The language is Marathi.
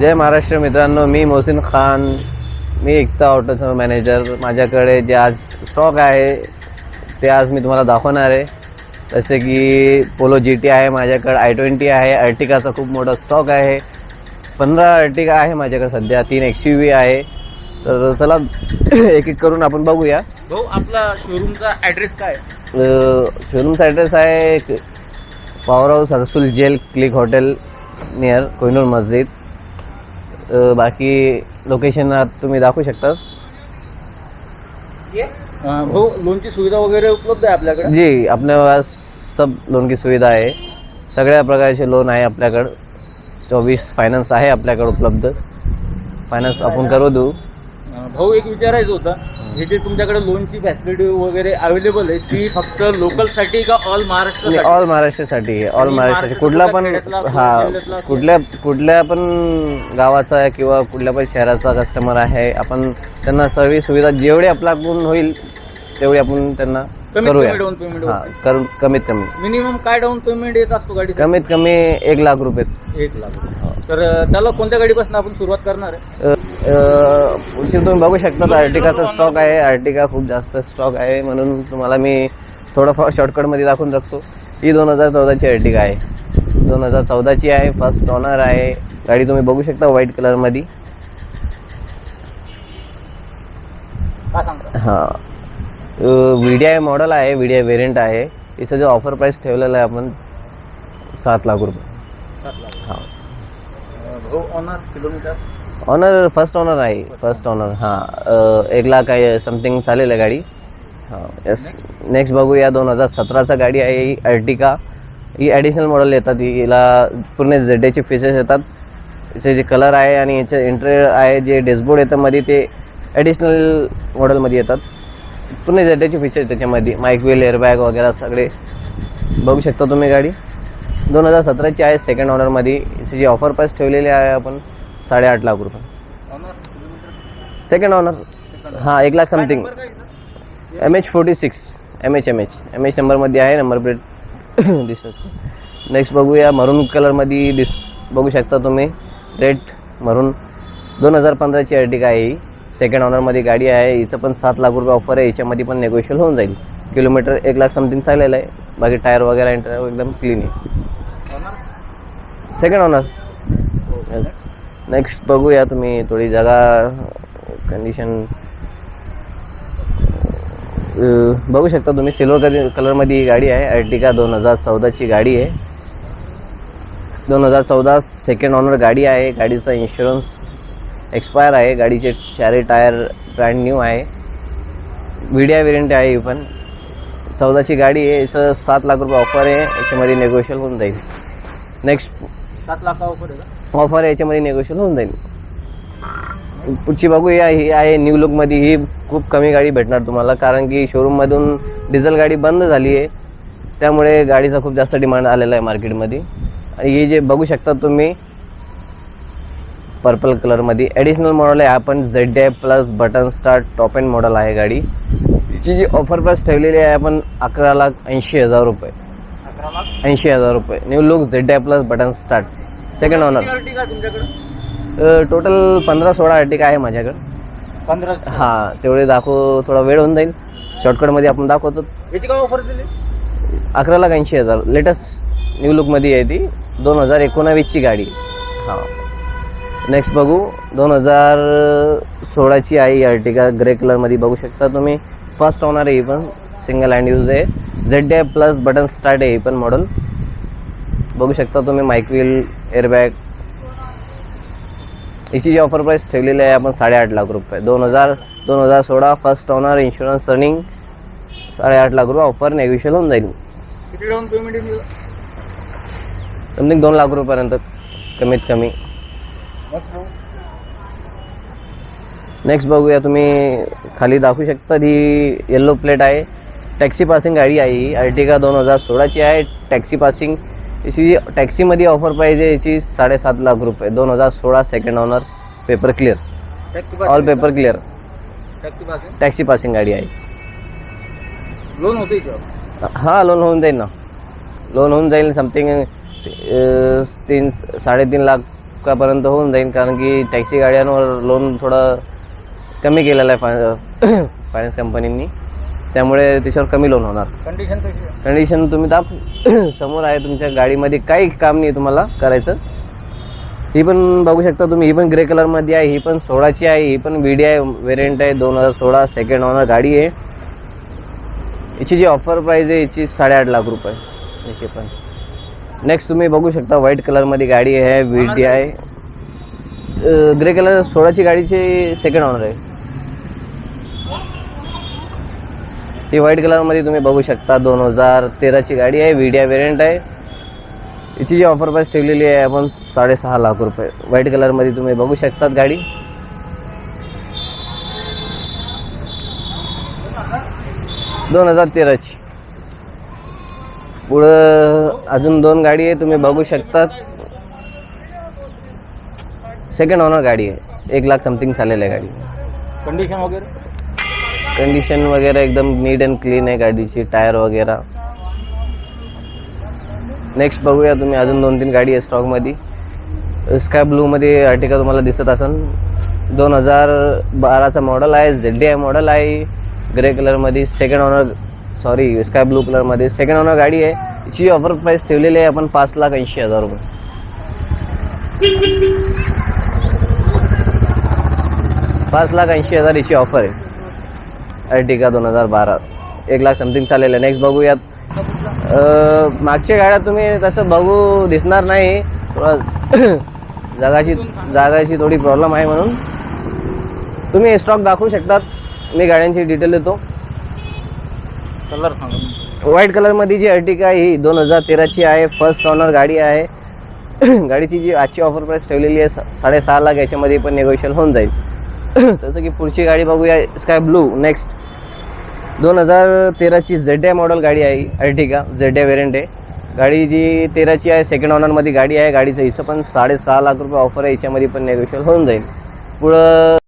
जय महाराष्ट्र मित्रांनो मी मोहसिन खान. मी एकता ऑटोचा मॅनेजर माझ्याकडे जे आज स्टॉक आहे ते आज मी तुम्हाला दाखवणार आहे. जसे की पोलो जी टी आहे माझ्याकडे आय ट्वेंटी आहे अर्टिकाचा खूप मोठा स्टॉक आहे. पंधरा अर्टिका आहे माझ्याकडे सध्या तीन एक्स यू व्ही आहे. तर चला एक एक करून आपण बघूया. भाऊ आपला शोरूमचा ऍड्रेस काय? शोरूमचा ॲड्रेस आहे power house Harsul jail click hotel near Kohinoor Masjid बाकी लोकेशन तुम्ही दाखवू शकता. भाऊ लोनची सुविधा वगैरे उपलब्ध आहे आपल्याकडे? जी अपने पास सब लोन की सुविधा आहे. सगळ्या प्रकारचे लोन आहे आपल्याकडं. चोवीस फायनान्स आहे आपल्याकडे उपलब्ध. फायनान्स आपण करू देऊ. भाऊ एक विचारायचं होतं. हे जे तुमच्याकडे लोनची फॅसिलिटी वगैरे अवेलेबल आहे ती फक्त लोकलसाठी का ऑल महाराष्ट्र ऑल महाराष्ट्रासाठी आहे. ऑल आणि महाराष्ट्रासाठी. कुठला पण हा. कुठल्या कुठल्या पण गावाचा किंवा कुठल्या पण शहराचा कस्टमर आहे आपण त्यांना सर्व सुविधा जेवढी आपल्याकडून होईल तेवढी आपण त्यांना कमीत करूया. कमी डाऊन पेमेंट हा करून कमीत कमी. मिनिमम काय डाऊन पेमेंट येत असतो गाडी कमीत कमी एक लाख रुपये. एक लाख तर अं, चला कोणत्या गाडीपासून आपण सुरुवात करणार आहे? अ, अ, पुढची तुम्ही बघू शकता अर्टिकाचा स्टॉक आहे. अर्टिका खूप जास्त स्टॉक आहे म्हणून तुम्हाला मी थोडंफार शॉर्टकटमध्ये दाखवून टाकतो ही दोन हजार चौदाची अर्टिका आहे. दोन हजार चौदाची आहे फर्स्ट ऑनर आहे. गाडी तुम्ही बघू शकता व्हाईट कलरमध्ये काय सांगता? हां. व्ही डी आय मॉडल आहे व्ही डी आय व्हेरियंट आहे. याचं जो ऑफर प्राईस ठेवलेला आहे आपण सात लाख रुपये. सात लाख. हां. Owner kilometre? Owner first owner आहे. फर्स्ट ऑनर हां. एक लाख आहे समथिंग चालेल आहे गाडी. हां येस नेक्स्ट बघूया दोन हजार सतराचा गाडी आहे ही अर्टिका ही ॲडिशनल मॉडेल येतात हिला पूर्ण झेड एचे फीचर्स येतात. याचे जे कलर आहे आणि याचे इंटर आहे जे डॅशबोर्ड येतं मध्ये ते ॲडिशनल मॉडेलमध्ये येतात. पूर्ण झेड एचे फीचर्स त्याच्यामध्ये. माईक व्हील एअरबॅग वगैरे सगळे. बघू शकता तुम्ही गाडी. दोन हजार सतराची आहे सेकंड ऑनरमध्ये याची जी ऑफर प्राईस ठेवलेली आहे आपण साडेआठ लाख रुपये. सेकंड ऑनर हां एक lakh something M H forty six M H M H M H नंबरमध्ये आहे नंबर प्लेट दिसत. नेक्स्ट बघूया मरून कलरमध्ये दिस बघू शकता तुम्ही. रेड मरून दोन हजार पंधराची अर्टिका आहे ही. सेकंड ऑनरमध्ये गाडी आहे हिचं पण सात लाख रुपये ऑफर आहे याच्यामध्ये पण नेगोशियल होऊन जाईल. किलोमीटर एक लाख समथिंग चाललेलं आहे. बाकी टायर वगैरे इंटर एकदम क्लीन आहे. सेकंड ऑनर्स येस नेक्स्ट बघूया तुम्ही थोडी जागा कंडिशन बघू शकता तुम्ही सिल्वर कलर कलरमध्ये ही गाडी आहे. अर्टिका दोन हजार चौदाची गाडी आहे. दोन हजार चौदा सेकंड ऑनर गाडी आहे. गाडीचा इन्शुरन्स एक्सपायर आहे गाडीचे चारही टायर ब्रँड न्यू आहे. व्हिडिया वेरियंट आहे ही पण. चौदाची गाडी आहे याचं सात लाख रुपये ऑफर आहे याच्यामध्ये नेगोशियल होऊन जाईल. नेक्स्ट सात लाख ऑफर आहे ऑफर आहे याच्यामध्ये नेगोशियल होऊन जाईल. पुढची बघूया ही आहे न्यू लुकमध्ये ही खूप कमी गाडी भेटणार तुम्हाला कारण की शोरूममधून डिझेल गाडी बंद झाली आहे. त्यामुळे गाडीचा खूप जास्त डिमांड आलेला आहे मार्केटमध्ये आणि हे जे बघू शकता तुम्ही पर्पल कलरमध्ये. ॲडिशनल मॉडेल आहे. आपण Z I plus button start top end model आहे गाडी. हिची जी ऑफर प्राईस ठेवलेली आहे आपण अकरा लाख ऐंशी हजार रुपये. अकरा लाख ऐंशी हजार रुपये. New look Z I plus button start second owner total पंधरा सोळा अर्टिका आहे माझ्याकडे. पंधरा हां तेवढे दाखव थोडा वेळ होऊन जाईल. शॉर्टकटमध्ये आपण दाखवतो. याची काय ऑफर दिली? अकरा लाख ऐंशी हजार. लेटेस्ट न्यू लुकमध्ये आहे ती. दोन हजार एकोणावीसची गाडी. हां. नेक्स्ट बघू. दोन हजार सोळाची आहे ही अर्टिका ग्रे कलरमध्ये बघू शकता तुम्ही. फर्स्ट ऑनर आहे ही पण. सिंगल हँड यूज आहे. Z I plus button start आहे ही पण मॉडल बघू शकता तुम्ही माईक व्हील एअरबॅग याची जी ऑफर प्राईस ठेवलेली आहे आपण साडेआठ लाख रुपये. दोन हजार दोन हजार सोळा फर्स्ट ऑनर इन्शुरन्स रनिंग साडेआठ लाख रुपये ऑफर नेगोशियल होऊन जाईल. डाऊन पेमेंट दोन लाख रुपयापर्यंत कमीत कमी. नेक्स्ट बघूया तुम्ही खाली दाखवू शकता ही येल्लो प्लेट आहे. टॅक्सी पासिंग गाडी आहे ही. अर्टिगा दोन हजार सोळाची आहे. टॅक्सी पासिंग याची जी टॅक्सीमध्ये ऑफर पाहिजे याची साडेसात लाख रुपये. दोन हजार सोळा second owner paper clear all paper clear taxi pass taxi passing गाडी आहे. लोन होते हां लोन होऊन जाईल ना. लोन होऊन जाईल समथिंग तीन साडेतीन लाख लाखापर्यंत होऊन जाईल कारण की टॅक्सी गाड्यांवर लोन थोडं कमी केलेलं आहे फाय फायनान्स कंपनींनी त्यामुळे त्याच्यावर कमी लोन होणार. कंडिशन आहे? कंडिशन तुम्ही दाप समोर आहे तुमच्या गाडीमध्ये काही काम नाही तुम्हाला करायचं. ही पण बघू शकता तुम्ही ही पण ग्रे कलरमध्ये आहे ही पण सोळाची आहे ही पण व्ही डी आय व्हेरियंट आहे दोन हजार सोळा सेकंड ऑनर गाडी आहे. याची जी ऑफर प्राईज आहे याची साडेआठ लाख रुपये. याची पण. नेक्स्ट तुम्ही बघू शकता व्हाईट कलरमध्ये गाडी आहे V D I grey colour सोळाची गाडीची सेकंड ऑनर आहे. ही व्हाईट कलरमध्ये तुम्ही बघू शकता दोन हजार तेराची गाडी आहे व्ही डी आय व्हेरियंट आहे. याची जी ऑफर प्राईस ठेवलेली आहे आपण साडेसहा लाख रुपये. व्हाईट कलरमध्ये तुम्ही बघू शकतात गाडी. दोन हजार तेराची. पुढं अजून दोन गाडी आहे तुम्ही बघू शकतात. सेकंड ऑनर गाडी आहे. एक लाख समथिंग चाललेली आहे गाडी. कंडिशन वगैरे? कंडिशन वगैरे एकदम नीट अँड क्लीन आहे गाडीची टायर वगैरे. नेक्स्ट बघूया तुम्ही अजून दोन तीन गाडी आहे स्टॉकमध्ये स्काय ब्लूमध्ये अर्टिका तुम्हाला दिसत असेल दोन हजार बाराचा मॉडल आहे झेड डी आय मॉडल आहे. ग्रे कलरमध्ये second owner sorry sky blue कलरमध्ये सेकंड ओनर गाडी आहे. इची ऑफर प्राईस ठेवलेली आहे आपण पाच लाख ऐंशी हजार रुपये. पाच लाख ऐंशी हजार याची ऑफर आहे. अर्टिका दोन हजार बारा. एक लाख समथिंग चालेल आहे. नेक्स्ट बघूयात. मागच्या गाड्या तुम्ही तसं बघू दिसणार नाही. थोडा जागाची जागाची थोडी प्रॉब्लेम आहे म्हणून. तुम्ही स्टॉक दाखवू शकतात. मी गाड्यांची डिटेल देतो. कलर सांगा व्हाईट कलरमध्ये जी अर्टिका आहे ही दोन हजार तेराची आहे. फर्स्ट ऑनर गाडी आहे. गाडीची जी आजची ऑफर प्राईस ठेवलेली आहे सा- साडेसहा लाख याच्यामध्ये पण नेगोशियल होऊन जाईल. तसं की पुढची गाडी बघूया स्काय ब्लू नेक्स्ट दोन हजार तेराची झेड आय मॉडेल गाडी आहे अर्टिका झेड आय आहे. गाडी जी तेराची आहे सेकंड ऑनरमध्ये गाडी आहे. गाडीचं हिचं पण साडेसहा लाख रुपये ऑफर आहे याच्यामध्ये पण नेगोशियल होऊन जाईल. पुढं